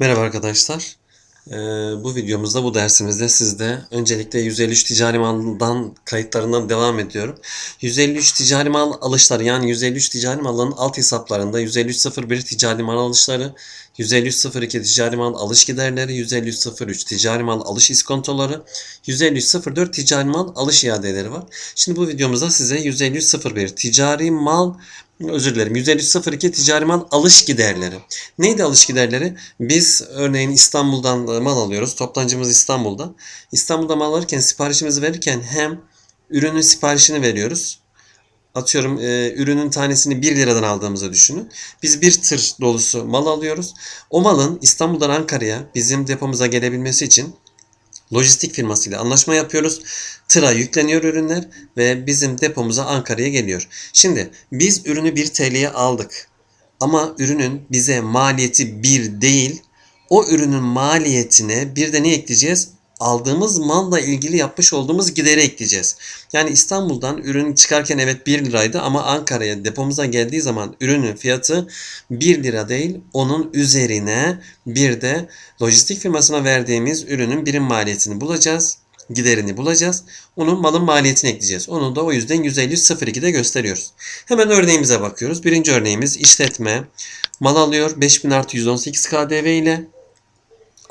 Merhaba arkadaşlar. Ee, bu videomuzda, bu dersimizde sizde öncelikle 153 ticari maldan kayıtlarından devam ediyorum. 153 ticari mal alışları yani 153 ticari malın alt hesaplarında 153.01 ticari mal alışları, 153.02 ticari mal alış giderleri, 153.03 ticari mal alış iskontoları, 153.04 ticari mal alış iadeleri var. Şimdi bu videomuzda size 153.01 ticari mal özür dilerim 153.02 ticari mal alış giderleri. Neydi alış giderleri? Biz örneğin İstanbul'dan e, mal alıyoruz. Toptancımız İstanbul'da. İstanbul'da mal alırken siparişimizi verirken hem ürünün siparişini veriyoruz. Atıyorum e, ürünün tanesini 1 liradan aldığımızı düşünün. Biz bir tır dolusu mal alıyoruz. O malın İstanbul'dan Ankara'ya bizim depomuza gelebilmesi için lojistik firmasıyla anlaşma yapıyoruz. Tıra yükleniyor ürünler ve bizim depomuza Ankara'ya geliyor. Şimdi biz ürünü 1 TL'ye aldık. Ama ürünün bize maliyeti 1 değil. O ürünün maliyetine bir de ne ekleyeceğiz? Aldığımız malla ilgili yapmış olduğumuz gideri ekleyeceğiz. Yani İstanbul'dan ürün çıkarken evet 1 liraydı ama Ankara'ya depomuza geldiği zaman ürünün fiyatı 1 lira değil onun üzerine bir de lojistik firmasına verdiğimiz ürünün birim maliyetini bulacağız giderini bulacağız. Onun malın maliyetini ekleyeceğiz. Onu da o yüzden 150.02'de gösteriyoruz. Hemen örneğimize bakıyoruz. Birinci örneğimiz işletme. Mal alıyor 5000 artı 118 KDV ile.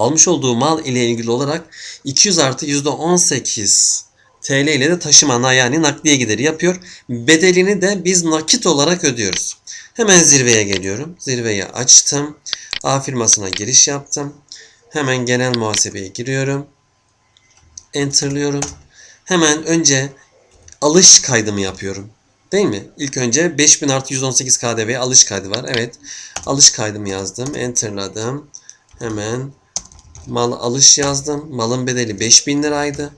Almış olduğu mal ile ilgili olarak 200 artı %18 TL ile de taşımana yani nakliye gideri yapıyor. Bedelini de biz nakit olarak ödüyoruz. Hemen zirveye geliyorum. Zirveyi açtım. A firmasına giriş yaptım. Hemen genel muhasebeye giriyorum enterlıyorum. Hemen önce alış kaydımı yapıyorum. Değil mi? İlk önce 5000 artı 118 KDV alış kaydı var. Evet. Alış kaydımı yazdım. Enterladım. Hemen mal alış yazdım. Malın bedeli 5000 liraydı.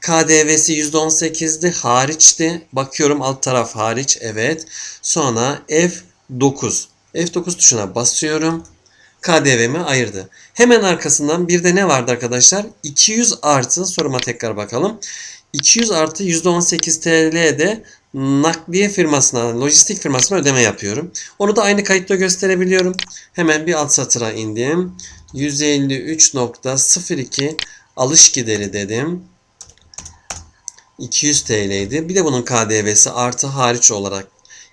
KDV'si %18'di. Hariçti. Bakıyorum alt taraf hariç. Evet. Sonra F9. F9 tuşuna basıyorum. KDV'mi ayırdı. Hemen arkasından bir de ne vardı arkadaşlar? 200 artı soruma tekrar bakalım. 200 artı %18 TL'de nakliye firmasına, lojistik firmasına ödeme yapıyorum. Onu da aynı kayıtta gösterebiliyorum. Hemen bir alt satıra indim. 153.02 alış gideri dedim. 200 TL'ydi. Bir de bunun KDV'si artı hariç olarak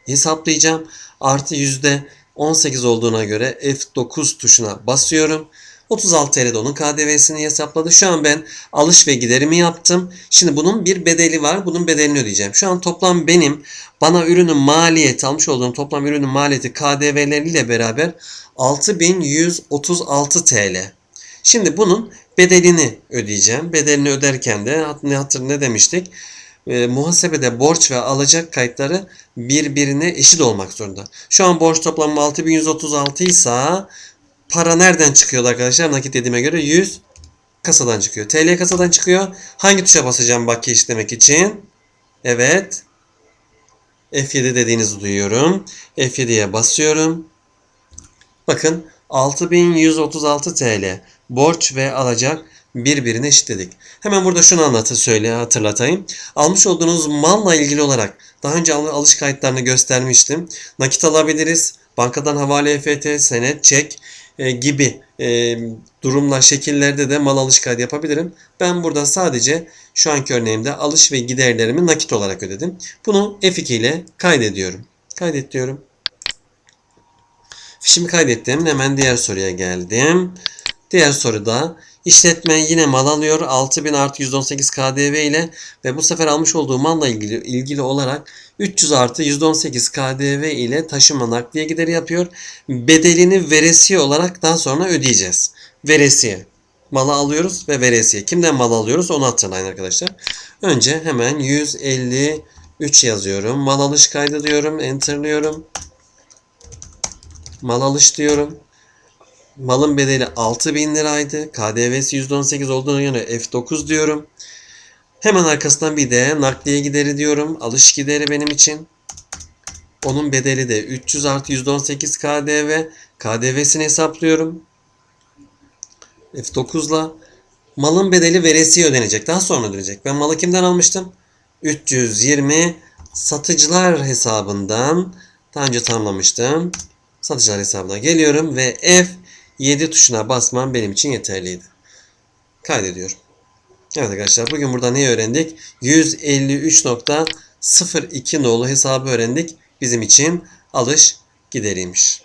hesaplayacağım. Artı yüzde 18 olduğuna göre F9 tuşuna basıyorum. 36 TL'de onun KDV'sini hesapladı. Şu an ben alış ve giderimi yaptım. Şimdi bunun bir bedeli var. Bunun bedelini ödeyeceğim. Şu an toplam benim bana ürünün maliyeti almış olduğum toplam ürünün maliyeti KDV'leriyle beraber 6136 TL. Şimdi bunun bedelini ödeyeceğim. Bedelini öderken de ne hatır ne demiştik? e, muhasebede borç ve alacak kayıtları birbirine eşit olmak zorunda. Şu an borç toplamı 6136 ise para nereden çıkıyor arkadaşlar? Nakit dediğime göre 100 kasadan çıkıyor. TL kasadan çıkıyor. Hangi tuşa basacağım bakiye işlemek için? Evet. F7 dediğinizi duyuyorum. F7'ye basıyorum. Bakın 6136 TL borç ve alacak birbirine eşitledik. Hemen burada şunu anlatı söyle hatırlatayım. Almış olduğunuz malla ilgili olarak daha önce alış kayıtlarını göstermiştim. Nakit alabiliriz. Bankadan havale EFT, senet, çek e, gibi e, durumla şekillerde de mal alış kaydı yapabilirim. Ben burada sadece şu anki örneğimde alış ve giderlerimi nakit olarak ödedim. Bunu F2 ile kaydediyorum. Kaydet diyorum. Fişimi kaydettim. Hemen diğer soruya geldim. Diğer soruda İşletme yine mal alıyor 6000 artı 118 KDV ile ve bu sefer almış olduğu malla ilgili, ilgili olarak 300 artı 118 KDV ile taşıma nakliye gideri yapıyor. Bedelini veresiye olarak daha sonra ödeyeceğiz. Veresiye. Malı alıyoruz ve veresiye. Kimden mal alıyoruz onu hatırlayın arkadaşlar. Önce hemen 153 yazıyorum. Mal alış kaydı diyorum. Enterlıyorum. Mal alış diyorum. Malın bedeli 6000 liraydı. KDV'si %18 olduğuna göre F9 diyorum. Hemen arkasından bir de nakliye gideri diyorum. Alış gideri benim için. Onun bedeli de 300 artı %18 KDV. KDV'sini hesaplıyorum. F9'la malın bedeli veresiye ödenecek. Daha sonra ödenecek. Ben malı kimden almıştım? 320 satıcılar hesabından daha önce tanımlamıştım. Satıcılar hesabına geliyorum ve F 7 tuşuna basmam benim için yeterliydi. Kaydediyorum. Evet arkadaşlar bugün burada ne öğrendik? 153.02 nolu hesabı öğrendik. Bizim için alış gideriymiş.